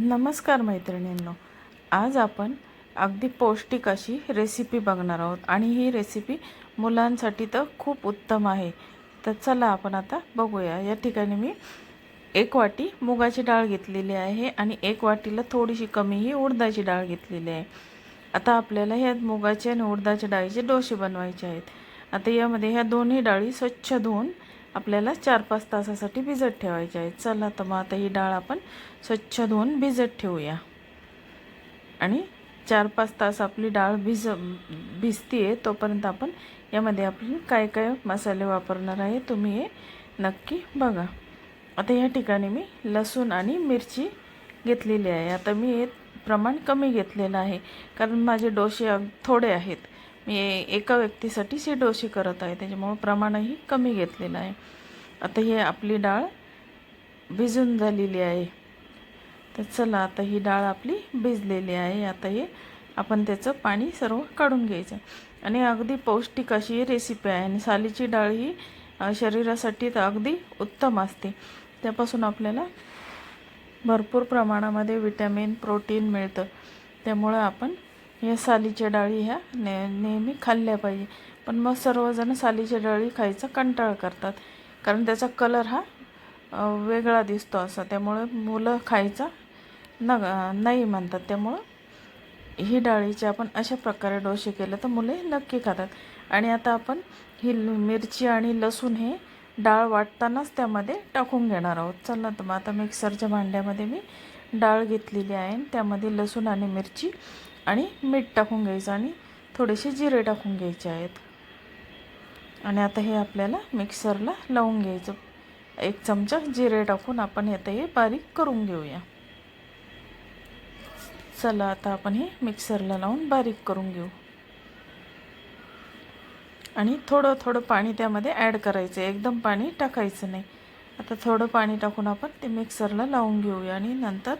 नमस्कार मैत्रिणींनो. आज आपण अगदी पौष्टिक अशी रेसिपी बघणार आहोत आणि ही रेसिपी मुलांसाठी तर खूप उत्तम आहे. तर चला आपण आता बघूया. या ठिकाणी मी एक वाटी मुगाची डाळ घेतलेली आहे आणि एक वाटीला थोडीशी कमी ही उडदाची डाळ घेतलेली आहे. आता आपल्याला ह्या मुगाचे आणि उडदाच्या डाळीचे डोसे बनवायचे आहेत. आता यामध्ये ह्या दोन्ही डाळी स्वच्छ धुवून आपल्याला चार पाच तासासाठी भिजत ठेवायचे आहे चला तर मग आता ही डाळ आपण स्वच्छ धुवून भिजत ठेवूया. आणि चार पाच तास आपली डाळ भिज भिजती आहे तोपर्यंत आपण यामध्ये आपण काय काय मसाले वापरणार आहे तुम्ही हे नक्की बघा. आता या ठिकाणी मी लसूण आणि मिरची घेतलेली आहे. आता मी हे प्रमाण कमी घेतलेलं आहे. कारण माझे डोसे थोडे आहेत. मी एका व्यक्तीसाठी हे डोशी करत आहे. त्याच्यामुळं प्रमाणही कमी घेतलेलं आहे. आता हे आपली डाळ भिजून झालेली आहे. तर चला आता ही डाळ आपली भिजलेली आहे. आता हे आपण त्याचं पाणी सर्व काढून घ्यायचं. आणि अगदी पौष्टिक अशी रेसिपी आहे. आणि सालीची डाळ ही शरीरासाठी तर अगदी उत्तम असते. त्यापासून आपल्याला भरपूर प्रमाणामध्ये विटॅमिन प्रोटीन मिळतं. त्यामुळं आपण या सालीच्या डाळी ह्या ने नेहमी खाल्ल्या पाहिजे. पण मग सर्वजण सालीच्या डाळी खायचा कंटाळ करतात. कारण त्याचा कलर हा वेगळा दिसतो असा. त्यामुळं मुलं खायचा न नाही म्हणतात. त्यामुळं ही डाळीचे आपण अशा प्रकारे डोसे केले तर मुले नक्की खातात. आणि आता आपण ही मिरची आणि लसूण हे डाळ वाटतानाच त्यामध्ये टाकून घेणार आहोत. चला तर मग आता मिक्सरच्या भांड्यामध्ये मी डाळ घेतलेली आहे. आणि त्यामध्ये लसूण आणि मिरची आणि मीठ टाकून घ्यायचं आणि थोडेसे जिरे टाकून घ्यायचे आहेत. आणि आता हे आपल्याला मिक्सरला लावून घ्यायचं. एक चमचा जिरे टाकून आपण आता हे बारीक करून घेऊया. चला आता आपण हे मिक्सरला लावून बारीक करून घेऊ. आणि थोडं थोडं पाणी त्यामध्ये ॲड करायचं आहे. एकदम पाणी टाकायचं नाही. आता थोडं पाणी टाकून आपण ते मिक्सरला लावून घेऊया आणि नंतर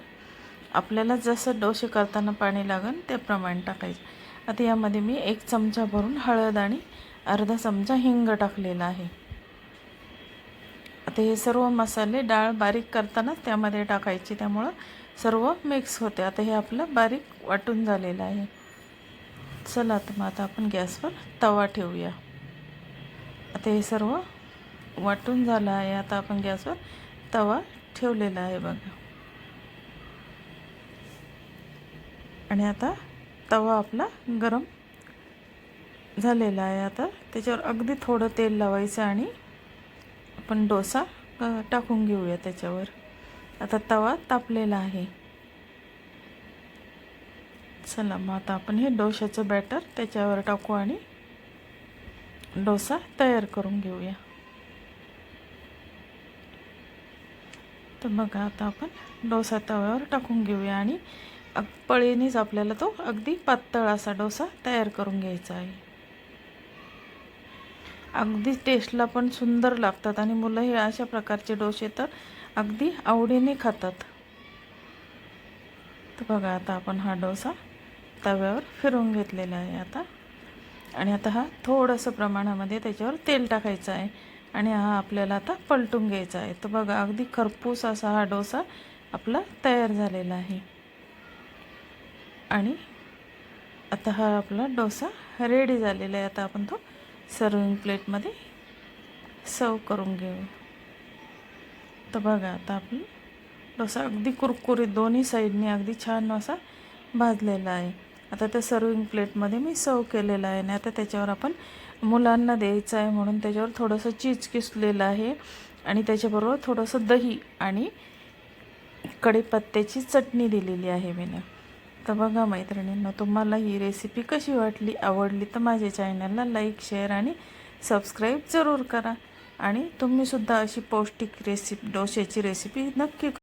आपल्याला जसं डोसे करताना पाणी लागेल त्याप्रमाणे टाकायचं. आता यामध्ये मी एक चमचा भरून हळद आणि अर्धा चमचा हिंग टाकलेला आहे. आता हे सर्व मसाले डाळ बारीक करतानाच त्यामध्ये टाकायची त्यामुळं सर्व मिक्स होते. आता हे आपलं बारीक वाटून झालेलं आहे. चला तर मग आता आपण गॅसवर तवा ठेवूया. आता हे सर्व वाटून झालं आहे. आता आपण गॅसवर तवा ठेवलेला आहे बघा. आणि आता तवा आपला गरम झालेला आहे. आता त्याच्यावर अगदी थोडं तेल लावायचं आणि आपण डोसा टाकून घेऊया त्याच्यावर. आता तवा तापलेला आहे. चला मग आता आपण हे डोशाचं बॅटर त्याच्यावर टाकू आणि डोसा तयार करून घेऊया. तर बघा आता आपण डोसा तव्यावर टाकून घेऊया आणि पळीनेच आपल्याला तो अगदी पातळ असा डोसा तयार करून घ्यायचा आहे. अगदी टेस्टला पण सुंदर लागतात आणि मुलं हे अशा प्रकारचे डोसे तर अगदी आवडीने खातात. तर बघा आता आपण हा डोसा तव्यावर फिरवून घेतलेला आहे आता. आणि आता हा थोडंसं प्रमाणामध्ये त्याच्यावर तेल टाकायचं आहे आणि हा आपल्याला आता पलटून घ्यायचा आहे. तर बघा अगदी खरपूस असा हा डोसा आपला तयार झालेला आहे. आणि आता हा आपला डोसा रेडी झालेला आहे. आता आपण तो सर्विंग प्लेटमध्ये सर्व करून घेऊ. तर बघा आता आपण डोसा अगदी कुरकुरीत दोन्ही साईडने अगदी छान असा भाजलेला आहे. आता त्या सर्विंग प्लेटमध्ये मी सर्व केलेला आहे. आणि आता त्याच्यावर आपण मुलांना द्यायचं आहे म्हणून त्याच्यावर थोडंसं चीज किसलेलं आहे. आणि त्याच्याबरोबर थोडंसं दही आणि कढीपत्त्याची चटणी दिलेली आहे मी तर बघा मैत्रिणींनो तुम्हाला ही रेसिपी कशी वाटली आवडली तर माझ्या चॅनलला लाईक शेअर आणि सबस्क्राईब जरूर करा. आणि तुम्हीसुद्धा अशी पौष्टिक रेसिपी डोश्याची रेसिपी नक्की